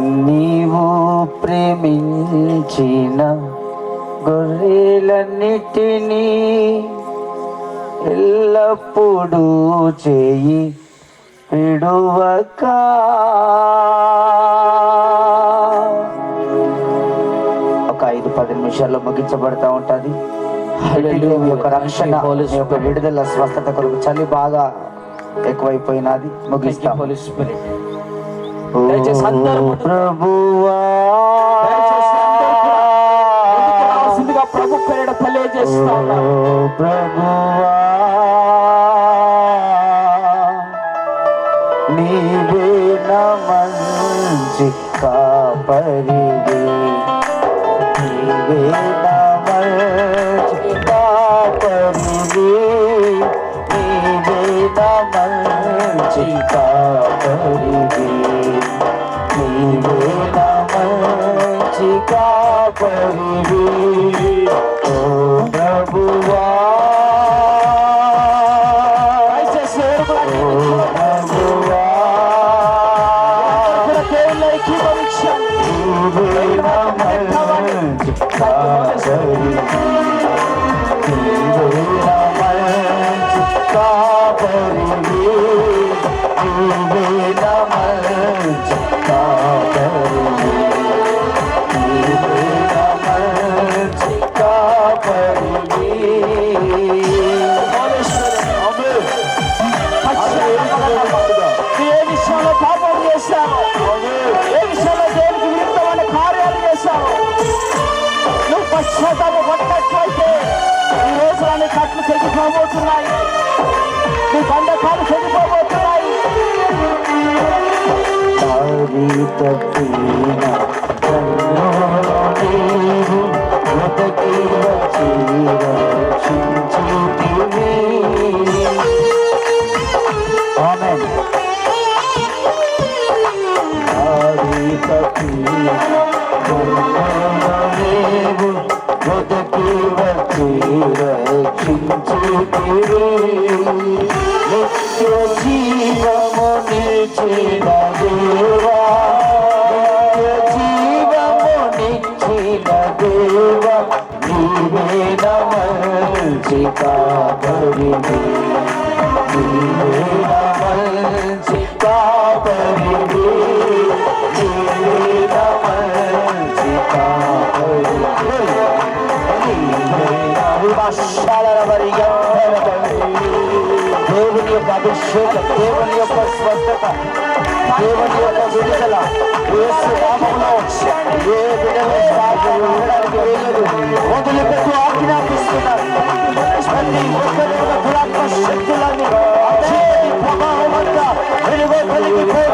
నీవు ప్రేమించిన గొర్రెలన్నిటినీ ఎల్లప్పుడూ చేయి విడువక. ఒక ఐదు పది నిమిషాల్లో ముగించబడతా ఉంటది. యొక్క రక్షణ యొక్క విడుదల స్వస్థత కొరకు చలి బాగా ఎక్కువైపోయినది. ముగిస్తాం. Holy Spirit. దయచేసి అందరూ ప్రభువా. ప్రభు పేరిట తెలియజేస్తా. ప్రభువా. నీవే మంచి కాపరివి. నీవే మంచి కాపరివి. నీవే మంచి కాపరివి. నీవే నా మంచి కాపరివి ఓ ప్రభువా దయచేసి ఎవరు నువ్వు పశ్చాత్తాప ఈ రోజులన్నీ కట్లు తెగిపోబోతున్నాయి మీ బండకాలు తెగిపోబోతున్నాయి దారి తప్పిన కన్నులు నీవు వచ్చి రక్షించితివి. నమల్చి కాపరివి నీవే నీవే దేవుని యొక్క అభిషేకం దేవుని యొక్క స్వస్థత దేవుని యొక్క విడుదల యేసు నామములో ఏ బిడ్డలో సాధ్యం ఉండడానికి వీలదు వదిలిపెట్టు ఆజ్ఞాపిస్తున్నారు ప్రతి ఒక్కరి యొక్క దురాత్మ శక్తులని చీకటి ప్రభావం అంతా వెలుగు కలిగిపోయేందుకు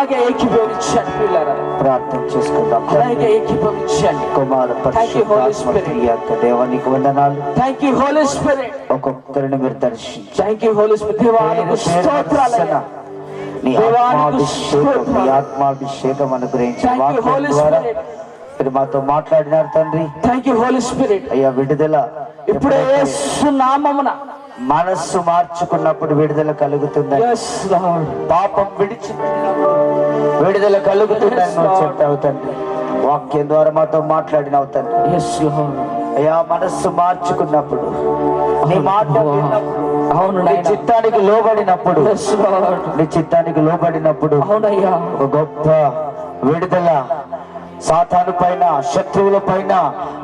అలాగే ఏకీభవించండి. పిల్లరా ప్రార్థన చేసుకుందాం. అలాగే ఏకీభవించండి. కుమార. పరిశుద్ధాత్మ దేవానికి వందనాలు. థ్యాంక్ యూ హోలీ స్పిరిట్ ఒక్కొక్కరిని మీరు దర్శించి థ్యాంక్ యూ హోలీ స్పిరిట్ దేవానికి స్తోత్రాలయ్యా నీ ఆత్మాభిషేకం నీ. ఆత్మాభిషేకం అనుగ్రహించి ద్వారా. మీరు మాతో మాట్లాడినారు తండ్రి. థ్యాంక్ యూ హోలీ స్పిరిట్ అయ్యా విడుదల ఇప్పుడే నామమున మనస్సు మార్చుకున్నప్పుడు విడుదల lord. పాపం విడిచి విడుదల కలుగుతుందని నువ్వు చెప్తావు తండ్రి. వాక్యం ద్వారా మాతో మాట్లాడినావు తండ్రి. Yes lord. అయ్యా మనస్సు మార్చుకున్నప్పుడు నీ మాట అవును నీ. చిత్తానికి లోబడినప్పుడు నీ చిత్తానికి లోబడినప్పుడు అవునయ్యా. ఒక గొప్ప విడుదల సాతాను పైన శత్రువుల పైన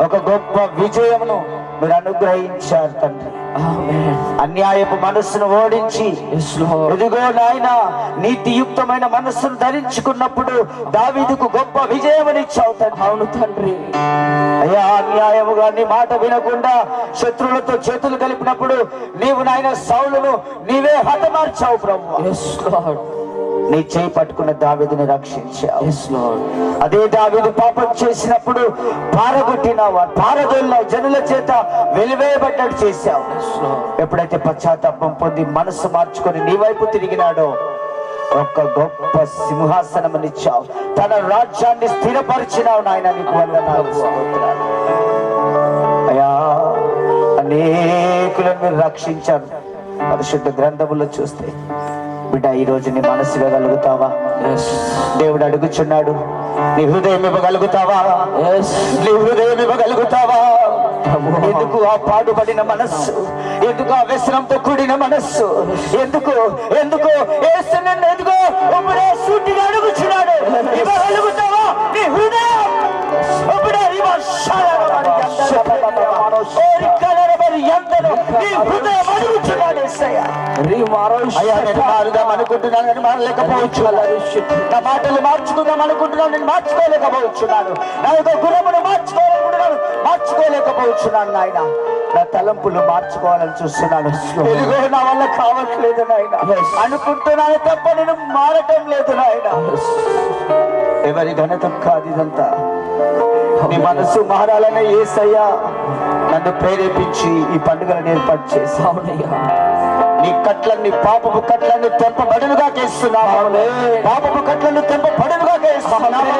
ఒక గొప్ప విజయమును మీరు అనుగ్రహించారు తండ్రి. అన్యాయపు మనస్సును ఓడించి ఎదుగో నాయన నీతియుక్తమైన మనస్సును ధరించుకున్నప్పుడు దావీదుకు గొప్ప విజయమనిచ్చావు అవును తండ్రి. అయ్యా అన్యాయముగా నీ మాట వినకుండా శత్రువులతో చేతులు కలిపినప్పుడు నీవు నాయన సౌలును నీవే హతమార్చావు లార్డ్ నీ చేయి పట్టుకున్న దావీదుని రక్షించావు. అదే దావీదు పాపం చేసినప్పుడు పారగొట్టినావు? పారదోలినావు జనుల చేత వెలివేయబడ్డట్టు చేశావు. ఎప్పుడైతే పశ్చాత్తాపం పొంది మనసు మార్చుకొని నీ వైపు తిరిగినాడో ఒక గొప్ప సింహాసనమునిచ్చావు. తన రాజ్యాన్ని స్థిరపరిచినావు నాయన నీకు వందనాలు. అయ్యా అనేకులను మీరు రక్షించారు పరిశుద్ధ గ్రంథములో చూస్తే బిడ్డ ఈ రోజు నీ మనసు ఇవ్వగలుగుతావా దేవుడు అడుగుచున్నాడు నీ హృదయం ఇవ్వగలుగుతావా? నీ హృదయం ఇవ్వగలుగుతావా. ఎందుకు ఆ పాడుపడిన మనస్సు? ఎందుకు ఆ వ్యసనంతో కూడిన మనస్సు? ఎందుకు? ఎందుకు? యేసు నన్ను ఎందుకు ఇప్పుడే సూటిగా అడుగుచున్నాడు ఇవ్వగలుగుతావా? నీ హృదయం నీ హృదయం అయ్యా నేను మారుదాం అనుకుంటున్నాను కానీ మారలేకపోవచ్చు నా మాటలు మార్చుకుందాం అనుకుంటున్నాను నేను మార్చుకోలేకపోవచ్చున్నాను నా యొక్క మార్చుకోలేకపోవచ్చున్నాను నాయన. నా తలంపులు మార్చుకోవాలని చూస్తున్నాను ఎదుగో నా వల్ల కావట్లేదు నాయన. అనుకుంటున్నాను తప్ప నేను మారటం లేదు నాయన ఎవరి ఘనత కాదు ఇదంతా నీ మనసు మారాలనే ఏసయ్యా. నన్ను ప్రేరేపించి ఈ పండుగలను ఏర్పాటు చేసి అవునయ్యా నీ కట్లన్నీ పాపపు కట్లన్నీ తెంపబడునుగా చేస్తున్నాము పాపపు కట్లను తెంపబడునుగా చేస్తున్నాము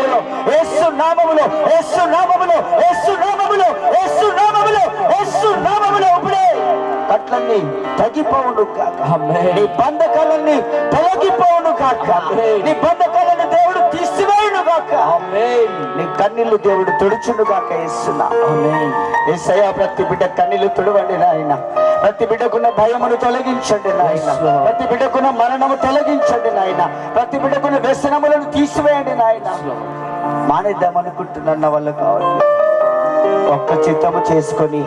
యేసు నామములో యేసు నామములో యేసు నామములో యేసు నామములో యేసు నామములో ఇప్పుడే కట్లన్నీ తగ్గిపోవును కాక. నీ బంధకాలన్నీ తొలగిపోవును కాక నీ బంధకాలని దేవుడు ఆమేన్. నీ కన్నీళ్ళు దేవుడు తుడుచును కాక ఇస్తున్నా ఏసయ్య ప్రతి బిడ్డ కన్నీళ్ళు తుడవండి నాయన. ప్రతి బిడ్డకున్న భయమును తొలగించండి నాయన. ప్రతి బిడ్డకున్న మరణము తొలగించండి నాయన. ప్రతి బిడ్డకున్న వ్యసనములను తీసివేయండి నాయన. మానేద్దాం అనుకుంటున్నాను నా వల్ల కావాలి ఒక్క చిత్తము చేసుకొని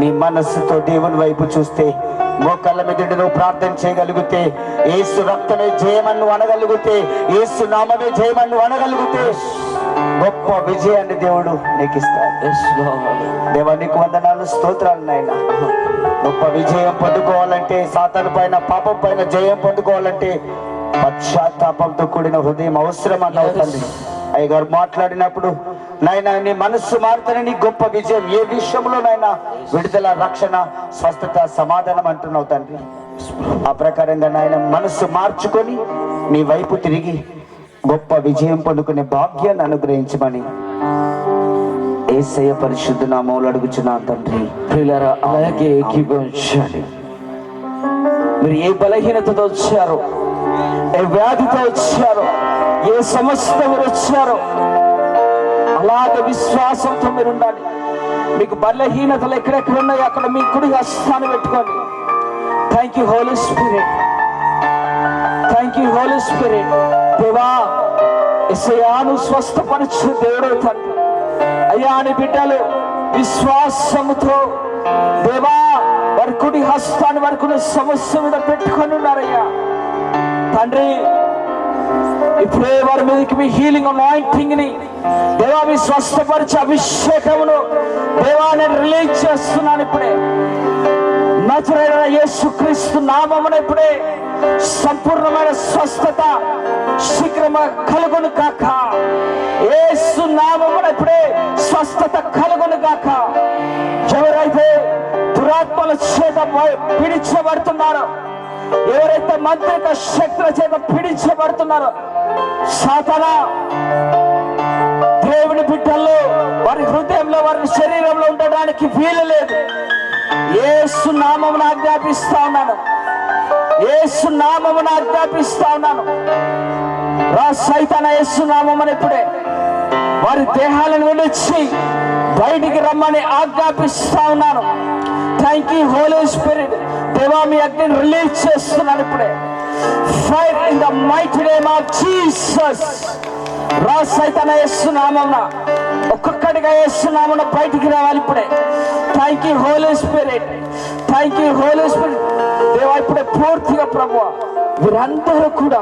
నీ మనస్సుతో దేవుని వైపు చూస్తే మోకాళ్ళ మీద నువ్వు ప్రార్థన చేయగలిగితే ఏసు రక్తమే జయమని నువ్వు అనగలిగితే ఏసు నామమే జయమని నువ్వు అనగలిగితే గొప్ప విజయాన్ని దేవుడు నీకు ఇస్తాడు దేవా నీకు వందనాలు స్తోత్రాలు నాయన. గొప్ప విజయం పొందుకోవాలంటే సాతాను పైన పాపం పైన జయం పొందుకోవాలంటే పశ్చాత్తాపంతో కూడిన హృదయం అవసరం అన్నావు తండ్రి. అయ్యగారు మాట్లాడినప్పుడు నాయన నీ మనస్సు మారుతనే నీ గొప్ప విజయం ఏ విషయంలో నాయన విడుదల రక్షణ స్వస్థత సమాధానం అంటున్నావు తండ్రి. ఆ ప్రకారంగా నాయన మనస్సు మార్చుకొని నీ వైపు తిరిగి గొప్ప విజయం పొందుకునే భాగ్యాన్ని అనుగ్రహించమని ఏసయ పరిశుద్ధ నామంలో అడుగుచున్నా తండ్రి. ప్రియులరా అలాగే ఏకీభవించండి. మీరు ఏ బలహీనతతో వచ్చారో ఏ వ్యాధితో వచ్చారో ఏ సమస్యతో మీరు వచ్చారో అలాగే విశ్వాసంతో మీరు ఉండాలి. మీకు బలహీనతలు ఎక్కడెక్కడ ఉన్నాయి అక్కడ మీ కుడి హస్తాన్ని పెట్టుకోండి. Thank you holy spirit thank you holy spirit దేవా ఎసయాను స్వస్థపరచు దేవుడు తండ్రి. అయ్యా అని బిడ్డలు విశ్వాసముతో దేవా వారి కుడి హస్తాన్ని వారికి సమస్య మీద పెట్టుకొని ఉన్నారయ్యా. తండ్రి ఇప్పుడే వారి మీదకి మీ హీలింగ్ అనాయింటింగ్ని దేవా మీ స్వస్థపరిచే అభిషేకమును దేవా నేను రిలీజ్ చేస్తున్నాను ఇప్పుడే. నజరైన యేసుక్రీస్తు నామమున ఇప్పుడే సంపూర్ణమైన స్వస్థత శీఘ్రమ కలుగును కాక ఏసు నామమున ఇప్పుడే స్వస్థత కలుగును కాక ఎవరైతే దురాత్మల చేత భయ- పీడించబడుతున్నారో ఎవరైతే మంత్రిక శక్తుల చేత పీడించబడుతున్నారో సాతనా దేవుని బిడ్డల్లో వారి హృదయంలో వారి శరీరంలో ఉండడానికి వీలు లేదు. ఏసు నామమును ఆజ్ఞాపిస్తా ఉన్నాను. ఏసు నామమును ఆజ్ఞాపిస్తా ఉన్నాను. రా సైతాన యేసు నామం ఇప్పుడే. వారి దేహాలను విడిచి బయటికి రమ్మని ఆజ్ఞాపిస్తా ఉన్నాను. థ్యాంక్ యూ హోలీ స్పిరిట్ దేవా మీ అగ్నిని రిలీజ్ చేస్తున్నాను ఇప్పుడే. Fire in the might name of Jesus రా సైతాన వేస్తున్నామన్న ఒక్కొక్కటిగా వేస్తున్నామన్న బయటికి రావాలి ఇప్పుడే. Thank you holy spirit thank you holy spirit దేవా ఇప్పుడే పూర్తిగా ప్రభు వీరందరూ కూడా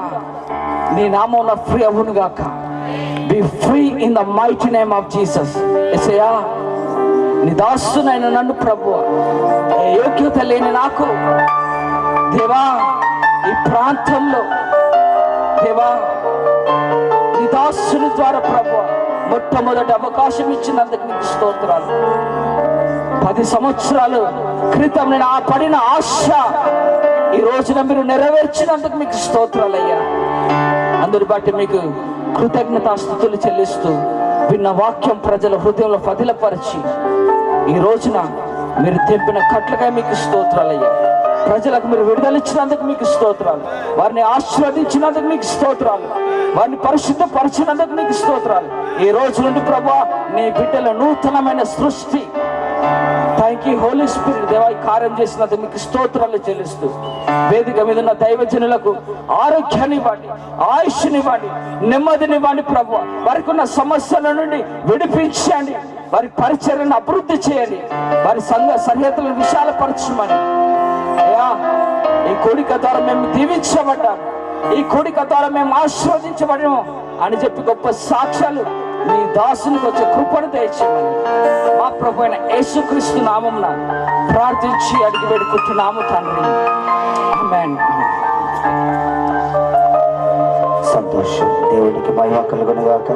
నీ నామం ఫ్రీ అవును గాక be free in the might name of Jesus Esaya నీ దాసునైన నన్ను ప్రభు. యోగ్యత లేని నాకు. దేవా ఈ ప్రాంతంలో దేవా నీ దాసుని ద్వారా ప్రభు మొట్టమొదటి అవకాశం ఇచ్చినందుకు నీకు స్తోత్రాలు. పది సంవత్సరాలు క్రితం నేను ఆ పడిన ఆశ ఈ రోజున మీరు నెరవేర్చినందుకు మీకు స్తోత్రాలు అయ్యా అందరి బట్టి మీకు కృతజ్ఞతాస్థుతులు చెల్లిస్తూ విన్న వాక్యం ప్రజల హృదయంలో పదిలపరిచి ఈ రోజున మీరు తెంపిన కట్లకై మీకు స్తోత్రాలయ్యా. ప్రజలకు మీరు విడుదలిచ్చినందుకు మీకు స్తోత్రాలు. వారిని ఆశీర్వదించినందుకు మీకు స్తోత్రాలు. వారిని పరిశుద్ధపరిచినందుకు మీకు స్తోత్రాలు. ఈ రోజు నుండి ప్రభా నీ బిడ్డల నూతనమైన సృష్టి. థ్యాంక్ యూ హోలీ స్పిరిట్ దేవా ఈ కార్యం చేసినందుకు మీకు స్తోత్రాలు చెల్లిస్తూ. వేదిక మీద ఉన్న దైవజనులకు ఆరోగ్యాన్ని ఇవ్వండి ఆయుష్ని ఇవ్వండి నెమ్మదిని ఇవ్వండి ప్రభు. వారికి ఉన్న సమస్యల నుండి విడిపించండి. వారి పరిచర్యను అభివృద్ధి చేయని వారి సంఘ సరిహద్దులను విశాలపరచమని. అయ్యా ఈ కోడిక ద్వారా మేము దీవించబడ్డాం. ఈ కోడిక ద్వారా మేము ఆశీర్వదించబడము అని చెప్పి గొప్ప సాక్ష్యాలు మీ దాసునికి వచ్చే కృపను తెచ్చామని మా ప్రభు అయిన యేసుక్రీస్తు నామమున ప్రార్థించి అడిగి పెడుకుంటున్నాము తండ్రి. సంతోషం. దేవుడికి మహిమ కలుగునుగాక.